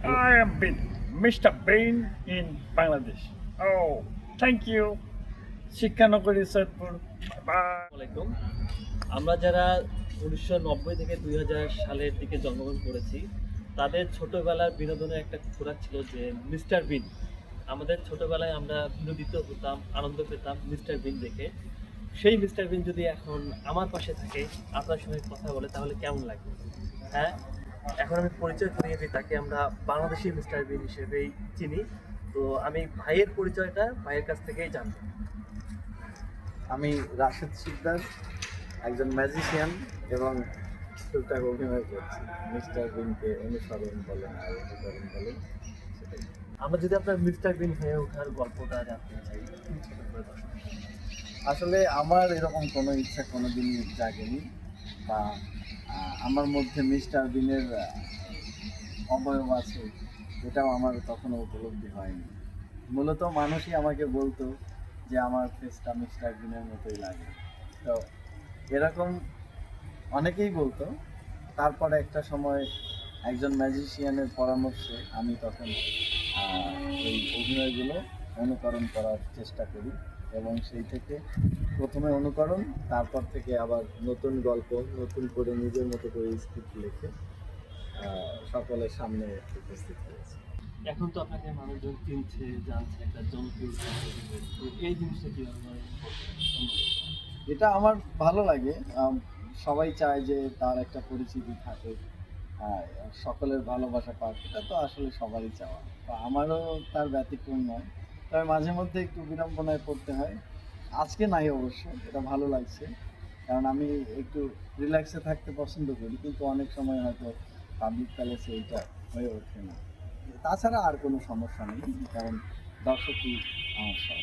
I am Bin, Mr. Bean in Bangladesh. Oh, thank you. শিক্ষানগরী Saidpur bye আসসালামাইকুম আমরা যারা উনিশশো নব্বই থেকে দুই হাজার সালের দিকে জন্মগ্রহণ করেছি তাদের ছোটবেলার বিনোদনের একটা খোরাক ছিল যে মিস্টার বিন আমাদের ছোটবেলায় আমরা বিনোদিত হতাম আনন্দ পেতাম মিস্টার বিন দেখে সেই মিস্টার বিন যদি এখন আমার পাশে থাকে আপনার সঙ্গে কথা বলে তাহলে কেমন লাগবে হ্যাঁ এখন আমি পরিচয় করিয়ে দিই তাকে আমরা বাংলাদেশি মিস্টার বিন হিসেবেই চিনি। তো আমি ভাইয়ের পরিচয়টা ভাইয়ের কাছ থেকেই জানব। আমি রাশেদ শিকদার একজন ম্যাজিশিয়ান এবং টুকটাক অভিনয় করছি। মিস্টার বিনকে অনুসরণ বলেন আর অনুকরণ বলেন আমরা যদি আপনার মিস্টার বিন হয়ে ওঠার গল্পটা জানতে চাই। আসলে আমার এরকম কোনো ইচ্ছা কোনোদিনই জাগেনি। বা আমার মধ্যে মিস্টার বিনের অবয়ব আছে, এটাও আমার কখনো উপলব্ধি হয়নি। মূলত মানুষই আমাকে বলতো যে আমার ফেসটা মিস্টার বিনের মতোই লাগে। তো এরকম অনেকেই বলতো। তারপরে একটা সময় একজন ম্যাজিশিয়ানের পরামর্শে আমি তখন এই অভিনয়গুলো অনুকরণ করার চেষ্টা করি। এবং সেই থেকে প্রথমে অনুকরণ তারপর থেকে আবার নতুন গল্প নতুন করে নিজের মতো করে স্ক্রিপ্ট লিখে সকলের সামনে উপস্থিত হয়েছে। এখন তো আপনাকে মানুষজন চিনছে জানছে একটা জনপ্রিয় এই জিনিসটা মানে এটা আমার ভালো লাগে। সবাই চায় যে তার একটা পরিচিতি থাকে সকলের ভালোবাসা পাক এটা তো আসলে সবারই চাওয়া। তো আমারও তার ব্যতিক্রম নয়। তবে মাঝে মধ্যে একটু বিড়ম্বনায় পড়তে হয়। আজকে নাই অবশ্য, এটা ভালো লাগছে। কারণ আমি একটু রিল্যাক্সে থাকতে পছন্দ করি, কিন্তু অনেক সময় হয়তো পাবলিক প্যালেসে এটা হয়ে ওঠে না। তাছাড়া আর কোনো সমস্যা নেই, কারণ দর্শকই আমার সব